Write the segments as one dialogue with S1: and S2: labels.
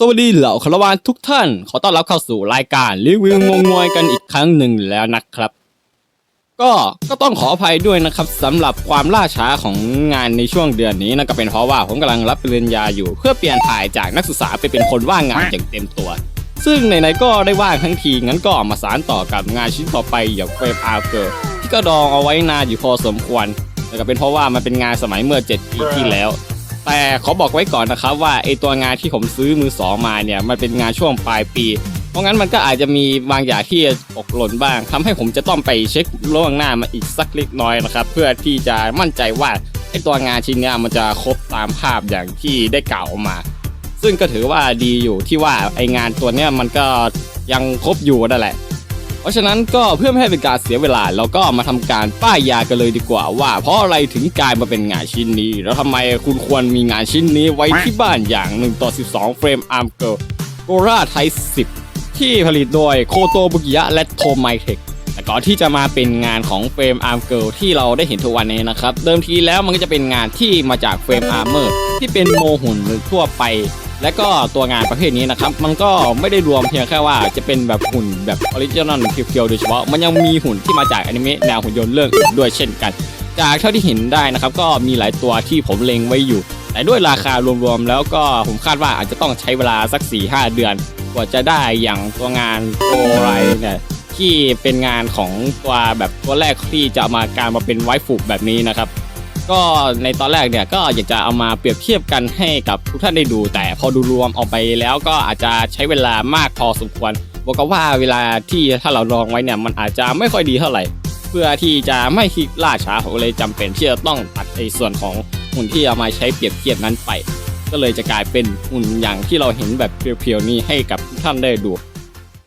S1: สวัสดีเหล่าคารวานทุกท่าน ขอต้อนรับเข้าสู่รายการรีวิวงงงวยกันอีกครั้งหนึ่งแล้วนะครับ ก็ก็ต้องขออภัยด้วยนะครับสำหรับความล่าช้าของงานในช่วงเดือนนี้นะก็เป็นเพราะว่าผมกำลังรับปริญญาอยู่ เพื่อเปลี่ยนถ่ายจากนักศึกษาไปเป็นคนว่างงานอย่างเต็มตัว ซึ่งไหนๆก็ได้ว่างทั้งทีงั้นก็มาสารต่อกับงานชิ้นต่อไปอย่างเฟรมอาร์เกอร์ที่ก็ดองเอาไว้นานอยู่พอสมควรแต่ก็เป็นเพราะว่ามันเป็นงานสมัยเมื่อ 7 ปีที่แล้ว แต่ขอบอกไว้ก่อนนะครับว่าไอตัวงานที่ผมซื้อมือสองมาเนี่ยมันเป็นงานช่วงปลายปี เพราะงั้นมันก็อาจจะมีบางอย่างที่ตกหล่นบ้างทำให้ผมจะต้องไปเช็คล่วงหน้ามาอีกสักเล็กน้อยนะครับ เพื่อที่จะมั่นใจว่าไอตัวงานชิ้นนี้มันจะครบตามภาพอย่างที่ได้กล่าวออกมา ซึ่งก็ถือว่าดีอยู่ที่ว่าไองานตัวเนี้ยมันก็ยังครบอยู่นั่นแหละ ราะฉะนั้นก็เพื่อไม่ให้เป็นการเสียเวลาเราก็มาทำการป้ายยากันเลยดีกว่าว่า เพราะอะไรถึงกลายมาเป็นงานชิ้นนี้ แล้วทำไมคุณควรมีงานชิ้นนี้ไว้ที่บ้านอย่าง1ต่อ12 เฟรมอาร์มเกิลโกราไทส10ที่ผลิตโดยโคโตบุกิยะและโทไมเทคแต่ก่อนที่จะมาเป็นงานของเฟรมอาร์มเกิลที่เราได้เห็นทุกวันนี้นะครับ เดิมทีแล้วมันก็จะเป็นงานที่มาจากเฟรมอาร์เมอร์ที่เป็นโมหุ่นทั่วไป และก็ตัวงานประเภทนี้นะครับ มันก็ไม่ได้รวมเพียงแค่ว่าจะเป็นแบบหุ่นแบบออริจินอลเพียวๆโดยเฉพาะ มันยังมีหุ่นที่มาจากอนิเมะแนวหุ่นยนต์เรื่องอื่นด้วยเช่นกัน จากเท่าที่เห็นได้นะครับ ก็มีหลายตัวที่ผมเล็งไว้อยู่ แต่ด้วยราคารวมๆแล้วก็ผมคาดว่าอาจจะต้องใช้เวลาสัก 4-5 เดือน กว่าจะได้อย่างตัวงานโอไรเนี่ยที่เป็นงานของตัวแบบตัวแรกที่จะมาการมาเป็นไวฟ์ฟูแบบนี้นะครับ ก็ในตอนแรกเนี่ยก็อยากจะเอามาเปรียบเทียบกันให้กับทุกท่านได้ดู แต่พอดูรวมออกไปแล้วก็อาจจะใช้เวลามากพอสมควรบอกกับว่าเวลาที่ถ้าเราลองไว้เนี่ยมันอาจจะไม่ค่อยดีเท่าไหร่ เพื่อที่จะไม่คิดล่าช้าผมเลยจำเป็นที่จะต้องตัดในส่วนของหุ่นที่เอามาใช้เปรียบเทียบนั้นไป ก็เลยจะกลายเป็นหุ่นอย่างที่เราเห็นแบบเพียวๆนี้ให้กับทุกท่านได้ดู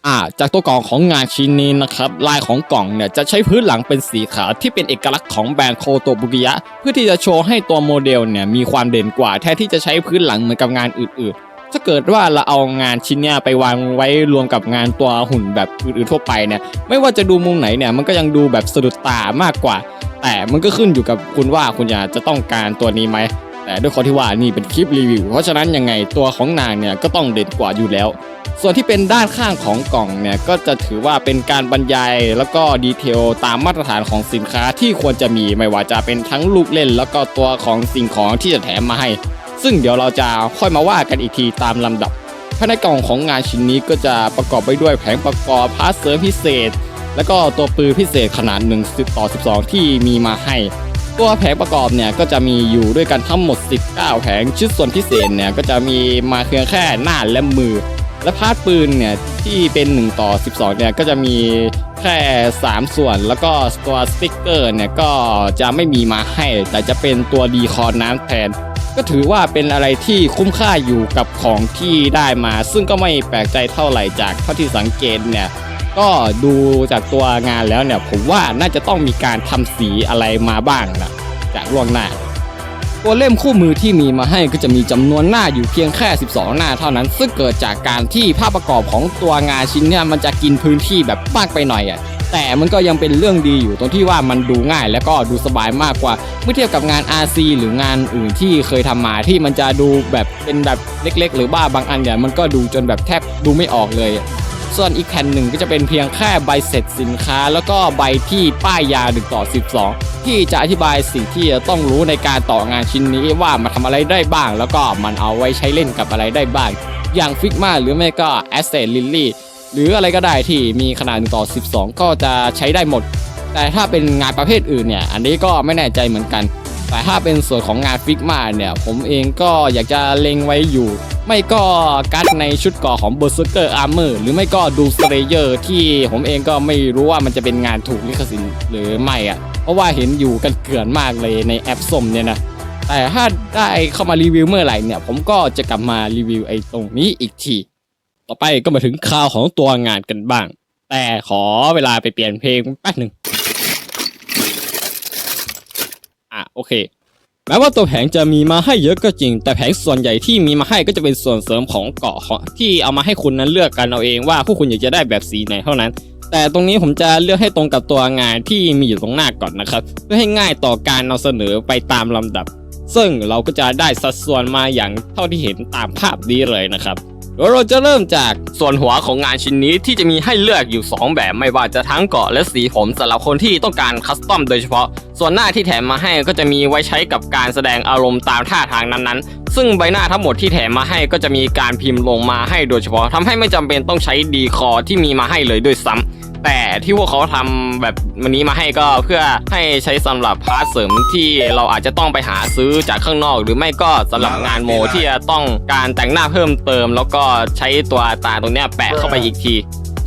S1: อ่าจากตัวกล่องของงานชิ้นนี้นะครับลายของกล่องเนี่ยจะใช้พื้นหลังเป็นสีขาวที่เป็นเอกลักษณ์ของแบรนด์โคโตบุกิยะ เพื่อที่จะโชว์ให้ตัวโมเดลเนี่ยมีความเด่นกว่าแทนที่จะใช้พื้นหลังเหมือนกับงานอื่นๆ ถ้าเกิดว่าเราเอางานชิ้นเนี้ยไปวางไว้รวมกับงานตัวหุ่นแบบอื่นๆทั่วไปเนี่ยไม่ว่าจะดูมุมไหนเนี่ยมันก็ยังดูแบบสะดุดตามากกว่า แต่มันก็ขึ้นอยู่กับคุณว่าคุณอยากจะต้องการตัวนี้ไหม แต่ด้วยควาที่ว่านี่เป็นคลิปรีวิว เพราะฉะนั้นยังไงตัวของนางเนี่ยก็ต้องเด่นกว่าอยู่แล้ว ส่วนที่เป็นด้านข้างของกล่องเนี่ยก็จะถือว่าเป็นการบรรยายแล้วก็ดีเทลตามมาตรฐานของสินค้าที่ควรจะมีไม่ว่าจะเป็นทั้งลูกเล่น แล้วก็ตัวของสิ่งของที่จะแถมมาให้ ซึ่งเดี๋ยวเราจะค่อยมาว่ากันอีกทีตามลำดับภายในกล่องของงานชิ้นนี้ก็จะประกอบไปด้วยแผงประกอบพาร์ทเสริมพิเศษ แล้วก็ตัวปืนพิเศษขนาด1ต่อ 12 ที่มีมาให้ ตัวแผงประกอบเนี่ยก็จะมีอยู่ด้วยกันทั้งหมด 19 แผงชุดส่วนพิเศษเนี่ยก็จะมีมาเพียงแค่หน้าและมือ และพาร์ทปืนเนี่ยที่เป็น 1 ต่อ 12 เนี่ยก็จะมีแค่ 3 ส่วน แล้วก็ตัวสติ๊กเกอร์เนี่ยก็จะไม่มีมาให้ แต่จะเป็นตัวดีคอร์น้ำแทน ก็ถือว่าเป็นอะไรที่คุ้มค่าอยู่กับของที่ได้มา ซึ่งก็ไม่แปลกใจเท่าไหร่จากเท่าที่สังเกตเนี่ย ก็ดูจากตัวงานแล้วเนี่ย ผมว่าน่าจะต้องมีการทำสีอะไรมาบ้างนะจากล่วงหน้า ตัวเล่มคู่มือที่มีมาให้ก็จะมีจำนวนหน้าอยู่เพียงแค่ 12 หน้าเท่านั้น ซึ่งเกิดจากการที่ภาพประกอบของตัวงานชิ้นเนี่ยมันจะกินพื้นที่แบบมากไปหน่อยอะแต่มันก็ยังเป็นเรื่องดีอยู่ตรงที่ว่ามันดูง่ายและก็ดูสบายมากกว่า เมื่อเทียบกับงาน RC หรืองานอื่นที่เคยทำมาที่มันจะดูแบบเป็นแบบเล็ก ๆ หรือบ้าบางอันเนี่ยมันก็ดูจนแบบแทบดูไม่ออกเลย ส่วนอีกแผ่นหนึ่งก็จะเป็นเพียงแค่ใบเสร็จสินค้า แล้วก็ใบที่ป้ายยา1ต่อ 12 ที่จะอธิบายสิ่งที่จะต้องรู้ในการต่องานชิ้นนี้ว่ามันทำอะไรได้บ้าง แล้วก็มันเอาไว้ใช้เล่นกับอะไรได้บ้าง อย่างฟิกมาหรือไม่ก็แอสเซทลิลลี่หรืออะไรก็ได้ที่มีขนาด1ต่อ 12 ก็จะใช้ได้หมด แต่ถ้าเป็นงานประเภทอื่นเนี่ย อันนี้ก็ไม่แน่ใจเหมือนกัน แต่ถ้าเป็นส่วนของงานฟิกมาเนี่ยผมเองก็อยากจะเล็งไว้อยู่ ไม่ก็การ์ดในชุดก่อของ Berserker Armor หรือไม่ก็ดู Slayer ที่ผมเองก็ไม่รู้ว่ามันจะเป็นงานถูกลิขสิทธิ์หรือไม่อะเพราะว่าเห็นอยู่กันเกลื่อนมากเลยในแอปส้มเนี่ยนะแต่ถ้าได้เข้ามารีวิวเมื่อไหร่เนี่ย ผมก็จะกลับมารีวิวไอ้ตรงนี้อีกที ต่อไปก็มาถึงข่าวของตัวงานกันบ้าง แต่ขอเวลาไปเปลี่ยนเพลงแป๊บหนึ่ง อะโอเคแม้ว่าตัวแผงจะมีมาให้เยอะก็จริง แต่แผงส่วนใหญ่ที่มีมาให้ก็จะเป็นส่วนเสริมของเกาะที่เอามาให้คุณนั้นเลือกกันเอาเองว่าผู้คุณอยากจะได้แบบสีไหนเท่านั้น แต่ตรงนี้ผมจะเลือกให้ตรงกับตัวงานที่มีอยู่ตรงหน้าก่อนนะครับ เพื่อให้ง่ายต่อการนำเสนอไปตามลำดับ ซึ่งเราก็จะได้สัดส่วนมาอย่างเท่าที่เห็นตามภาพนี้เลยนะครับ เราจะเริ่มจากส่วนหัวของงานชิ้นนี้ที่จะมีให้เลือกอยู่ 2 แบบไม่ว่าจะทั้งเกาะและสีผมสำหรับคนที่ต้องการคัสตอมโดยเฉพาะ ส่วนหน้าที่แถมมาให้ก็จะมีไว้ใช้กับการแสดงอารมณ์ตามท่าทางนั้นๆ ซึ่งใบหน้าทั้งหมดที่แถมมาให้ก็จะมีการพิมพ์ลงมาให้โดยเฉพาะทำให้ไม่จำเป็นต้องใช้ดีคอที่มีมาให้เลยด้วยซ้ำ แต่ที่พวกเขาทำแบบวันนี้มาให้ก็เพื่อให้ใช้สำหรับพาร์ทเสริมที่เราอาจจะต้องไปหาซื้อจากข้างนอก หรือไม่ก็สำหรับงานโมที่จะต้องการแต่งหน้าเพิ่มเติม แล้วก็ใช้ตัวตาตรงเนี้ยแปะเข้าไปอีกที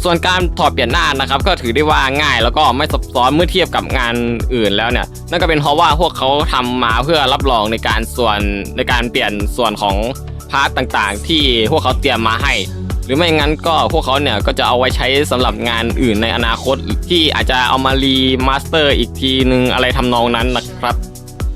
S1: ส่วนการถอดเปลี่ยนหน้านะครับก็ถือได้ว่าง่ายแล้วก็ไม่ซับซ้อนเมื่อเทียบกับงานอื่นแล้วเนี่ยนั่นก็เป็นเพราะว่าพวกเขาทำมาเพื่อรับรองในการส่วนในการเปลี่ยนส่วนของพาร์ทต่างๆ ที่พวกเขาเตรียมมาให้ หรือไม่งั้นก็พวกเขาเนี่ยก็จะเอาไว้ใช้สำหรับงานอื่นในอนาคต ที่อาจจะเอามารีมาสเตอร์อีกทีนึงอะไรทำนองนั้นนะครับ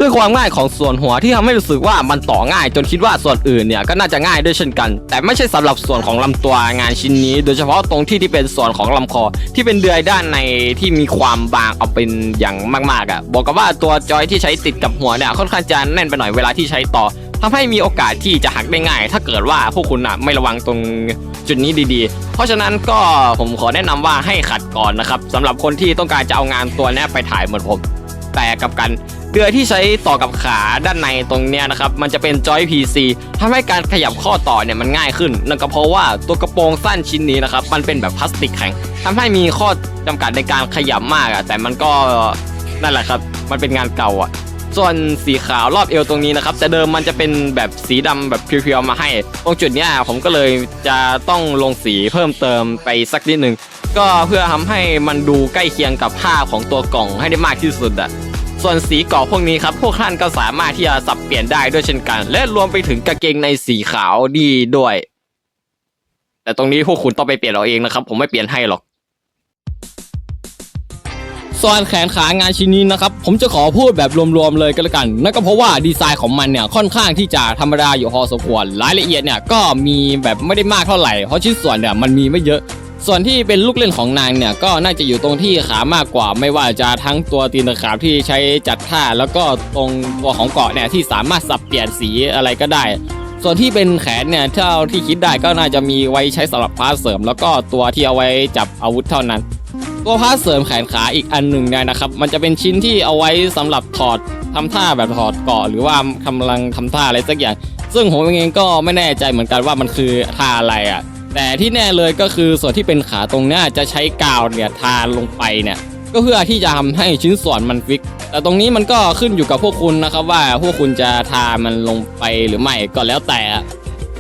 S1: ด้วยความง่ายของส่วนหัวที่ทำให้รู้สึกว่ามันต่อง่าย จนคิดว่าส่วนอื่นเนี่ยก็น่าจะง่ายด้วยเช่นกัน แต่ไม่ใช่สำหรับส่วนของลำตัวงานชิ้นนี้ โดยเฉพาะตรงที่ที่เป็นส่วนของลำคอ ที่เป็นเดือยด้านในที่มีความบางเอาเป็นอย่างมากๆอะบอกกับว่าตัวจอยที่ใช้ติดกับหัวเนี่ยค่อนข้างจะแน่นไปหน่อยเวลาที่ใช้ต่อ ทำให้มีโอกาสที่จะหักได้ง่าย ถ้าเกิดว่าพวกคุณอะไม่ระวังตรงจุดนี้ดีๆ เพราะฉะนั้นก็ผมขอแนะนำว่าให้ขัดก่อนนะครับสำหรับคนที่ต้องการจะเอางานตัวนี้ไปถ่ายเหมือนผม แต่กับกันเดือที่ใช้ต่อกับขาด้านในตรงเนี้ยนะครับ มันจะเป็นจอย PC ทำให้การขยับข้อต่อเนี่ยมันง่ายขึ้นนั่นก็เพราะว่าตัวกระโปรงสั้นชิ้นนี้นะครับ มันเป็นแบบพลาสติกแข็งทำให้มีข้อจำกัดในการขยับมากอะแต่มันก็นั่นแหละครับ มันเป็นงานเก่าอะ ส่วนสีขาวรอบเอวตรงนี้นะครับ แต่เดิมมันจะเป็นแบบสีดำแบบเพียวๆมาให้ ตรงจุดเนี้ยผมก็เลยจะต้องลงสีเพิ่มเติมไปสักนิดหนึ่งก็เพื่อทำให้มันดูใกล้เคียงกับผ้าของตัวกล่องให้ได้มากที่สุดอะส่วนสีเกาะพวกนี้ครับ พวกท่านก็สามารถที่จะสับเปลี่ยนได้ด้วยเช่นกัน และรวมไปถึงกางเกงในสีขาวดีด้วย แต่ตรงนี้พวกคุณต้องไปเปลี่ยนเอาเองนะครับ ผมไม่เปลี่ยนให้หรอก ส่วนแขนขางานชิ้นนี้นะครับผมจะขอพูดแบบรวมๆเลยก็แล้วกันนั่นก็เพราะว่าดีไซน์ของมันเนี่ยค่อนข้างที่จะธรรมดาอยู่พอสมควรรายละเอียดเนี่ยก็มีแบบไม่ได้มากเท่าไหร่เพราะชิ้นส่วนเนี่ยมันมีไม่เยอะส่วนที่เป็นลูกเล่นของนางเนี่ยก็น่าจะอยู่ตรงที่ขามากกว่า ไม่ว่าจะทั้งตัวตีนตะขาบที่ใช้จัดท่า แล้วก็ตรงตัวของเกาะเนี่ยที่สามารถสับเปลี่ยนสีอะไรก็ได้ ส่วนที่เป็นแขนเนี่ยเท่าที่คิดได้ก็น่าจะมีไว้ใช้สำหรับพาร์ทเสริม แล้วก็ตัวที่เอาไว้จับอาวุธเท่านั้น ตัวพาเสริมแขนขาอีกอันหนึ่งเนี่ยนะครับ มันจะเป็นชิ้นที่เอาไว้สำหรับถอดทำท่าแบบถอดเกาะหรือว่ากำลังทำท่าอะไรสักอย่าง ซึ่งผมเองก็ไม่แน่ใจเหมือนกันว่ามันคือท่าอะไรอะ แต่ที่แน่เลยก็คือส่วนที่เป็นขาตรงนี้จะใช้กาวเนี่ยทาลงไปเนี่ยก็เพื่อที่จะทำให้ชิ้นส่วนมันฟิก แต่ตรงนี้มันก็ขึ้นอยู่กับพวกคุณนะครับว่าพวกคุณจะทามันลงไปหรือไม่ก็แล้วแต่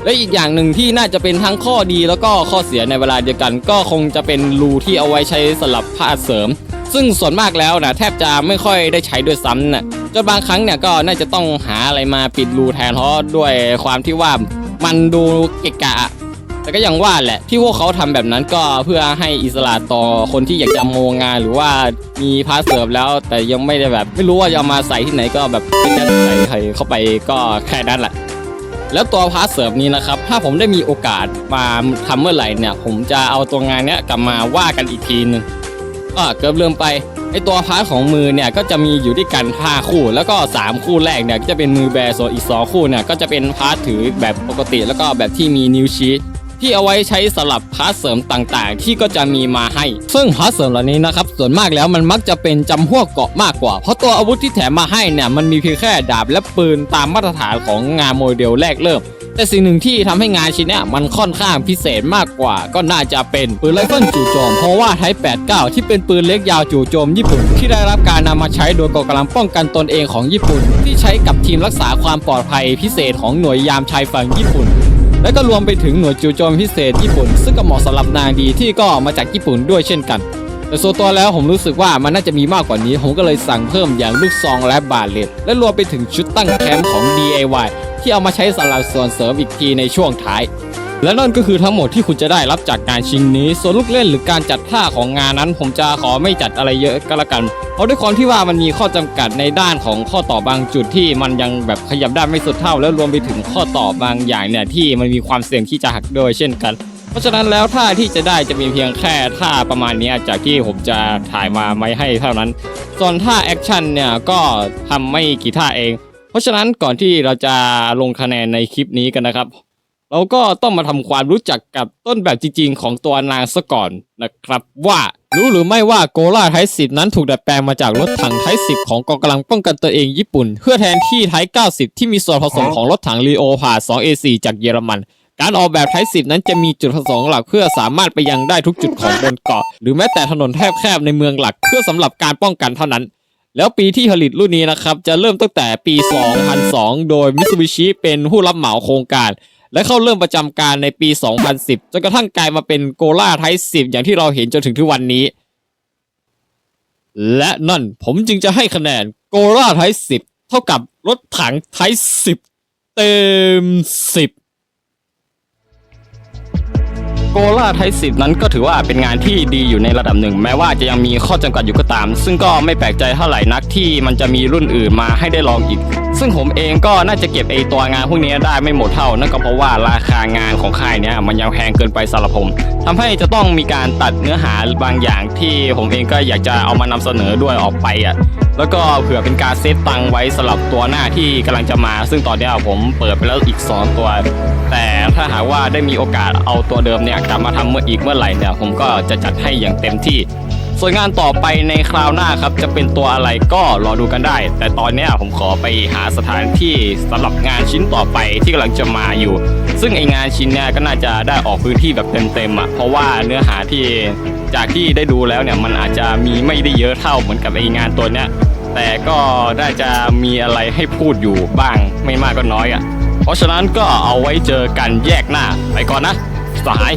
S1: และอีกอย่างหนึ่งที่น่าจะเป็นทั้งข้อดีแล้วก็ข้อเสียในเวลาเดียวกัน ก็คงจะเป็นรูที่เอาไว้ใช้สำหรับผ้าเสริม ซึ่งส่วนมากแล้วนะแทบจะไม่ค่อยได้ใช้ด้วยซ้ำนะจนบางครั้งเนี่ยก็น่าจะต้องหาอะไรมาปิดรูแทนเพราะด้วยความที่ว่ามันดูเกะกะ แต่ก็ยังว่าแหละที่พวกเขาทำแบบนั้นก็เพื่อให้อิสระต่อคนที่อยากจะโมงานหรือว่ามีพาสเสิร์ฟแล้ว แต่ยังไม่ได้แบบ ไม่รู้ว่าจะมาใส่ที่ไหนก็แบบไม่จะใส่ใส่เข้าไปก็แค่นั้นแหละ แล้วตัวพาร์ทเสริมนี้นะครับ ถ้าผมได้มีโอกาสมาทำเมื่อไหร่เนี่ย ผมจะเอาตัวงานเนี้ยกลับมาว่ากันอีกทีหนึงก็เกือบลืมไปไอตัวพาร์ทของมือเนี่ยก็จะมีอยู่ด้วยกัน5คู่ แล้วก็ 3 คู่แรกเนี่ยจะเป็นมือแบร์ส่วนอีก 2 คู่เนี่ยก็จะเป็นพาร์ทถือแบบปกติ แล้วก็แบบที่มีนิ้วชี้ ที่เอาไว้ใช้สลับพาร์ทเสริมต่างๆ ที่ก็จะมีมาให้ ซึ่งพาร์ทเสริมเหล่านี้นะครับส่วนมากแล้วมันมักจะเป็นจำพวกเกาะมากกว่า เพราะตัวอาวุธที่แถมมาให้เนี่ยมันมีเพียงแค่ดาบและปืนตามมาตรฐานของงานโมเดลแรกเริ่ม แต่สิ่งหนึ่งที่ทำให้งานชิ้นนี้มันค่อนข้างพิเศษมากกว่า ก็น่าจะเป็นปืนไรเฟิลจู่โจมเพราะว่าไทป์89 ที่เป็นปืนเล็กยาวจู่โจมญี่ปุ่น ที่ได้รับการนำมาใช้โดยกองกำลังป้องกันตนเองของญี่ปุ่น ที่ใช้กับทีมรักษาความปลอดภัยพิเศษของหน่วยยามชายฝั่งญี่ปุ่น และก็รวมไปถึงหน่วยจู่โจมพิเศษญี่ปุ่น ซึ่งก็เหมาะสำหรับนางดีที่ก็มาจากญี่ปุ่นด้วยเช่นกัน แต่ส่วนตัวแล้วผมรู้สึกว่ามันน่าจะมีมากกว่านี้ ผมก็เลยสั่งเพิ่มอย่างลูกซองและบาเลตและรวมไปถึงชุดตั้งแคมป์ของ DIY ที่เอามาใช้สำหรับส่วนเสริมอีกทีในช่วงท้าย และนั่นก็คือทั้งหมดที่คุณจะได้รับจากงานชิ้นนี้ ส่วนลูกเล่นหรือการจัดท่าของงานนั้น ผมจะขอไม่จัดอะไรเยอะก็แล้วกัน เพราะด้วยความที่ว่ามันมีข้อจำกัดในด้านของข้อต่อบางจุดที่มันยังแบบขยับได้ไม่สุดเท่า และรวมไปถึงข้อต่อบางอย่างเนี่ยที่มันมีความเสี่ยงที่จะหักด้วยเช่นกัน เพราะฉะนั้นแล้วท่าที่จะได้จะมีเพียงแค่ท่าประมาณนี้จากที่ผมจะถ่ายมาไม่ให้เท่านั้น ส่วนท่าแอคชั่นเนี่ยก็ทำไม่กี่ท่าเอง เพราะฉะนั้นก่อนที่เราจะลงคะแนนในคลิปนี้กันนะครับ เราก็ต้องมาทำความรู้จักกับต้นแบบจริงๆ ของตัวนางซะก่อนนะครับว่ารู้หรือไม่ว่าโกล่าไทสิบนั้นถูกดัดแปลงมาจากรถถังไทสิบของกองกำลังป้องกันตัวเองญี่ปุ่น เพื่อแทนที่ไท90 ที่มีส่วนผสมของรถถังลีโอพา 2A4 จากเยอรมันการออกแบบไทสิบนั้นจะมีจุดประสงค์หลักเพื่อสามารถไปยังได้ทุกจุดของบนเกาะ หรือแม้แต่ถนนแคบๆในเมืองหลัก เพื่อสำหรับการป้องกันเท่านั้น แล้วปีที่ผลิตรุ่นนี้นะครับ จะเริ่มตั้งแต่ปี 2002 โดย Mitsubishi เป็นผู้รับเหมาโครงการ และเข้าเริ่มประจำการในปี 2010 จนกระทั่งกลายมาเป็นโกล่าไทส10อย่างที่เราเห็นจนถึงทุกวันนี้ และนั่นผมจึงจะให้คะแนนโกล่าไทส10เท่ากับรถถังไทส10เต็ม10 โกล่าไทสิบนั้นก็ถือว่าเป็นงานที่ดีอยู่ในระดับหนึ่ง แม้ว่าจะยังมีข้อจำกัดอยู่ก็ตาม ซึ่งก็ไม่แปลกใจเท่าไหร่นักที่มันจะมีรุ่นอื่นมาให้ได้ลองอีก ซึ่งผมเองก็น่าจะเก็บไอตัวงานพวกนี้ได้ไม่หมดเท่า นั่นก็เพราะว่าราคางานของค่ายเนี้ยมันยังแพงเกินไปสำหรับผมทำให้จะต้องมีการตัดเนื้อหาบางอย่างที่ผมเองก็อยากจะเอามานำเสนอด้วยออกไปอะแล้วก็เผื่อเป็นการเซฟตังไว้สำหรับตัวหน้าที่กำลังจะมา ซึ่งตอนนี้ผมเปิดไปแล้วอีก 2 ตัว แต่ถ้าหากว่าได้มีโอกาสเอาตัวเดิมเนี่ยกลับมาทำเมื่ออีกเมื่อไหร่เนี่ยผมก็จะจัดให้อย่างเต็มที่ ส่วนงานต่อไปในคราวหน้าครับจะเป็นตัวอะไรก็รอดูกันได้ แต่ตอนนี้ผมขอไปหาสถานที่สำหรับงานชิ้นต่อไปที่กำลังจะมาอยู่ ซึ่งไองานชิ้นเนี้ยก็น่าจะได้ออกพื้นที่แบบเต็มๆอะเพราะว่าเนื้อหาที่จากที่ได้ดูแล้วเนี่ยมันอาจจะมีไม่ได้เยอะเท่าเหมือนกับไองานตัวเนี้ยแต่ก็น่าจะมีอะไรให้พูดอยู่บ้างไม่มากก็น้อยอะเพราะฉะนั้นก็เอาไว้เจอกันแยกหน้าไปก่อนนะ สหาย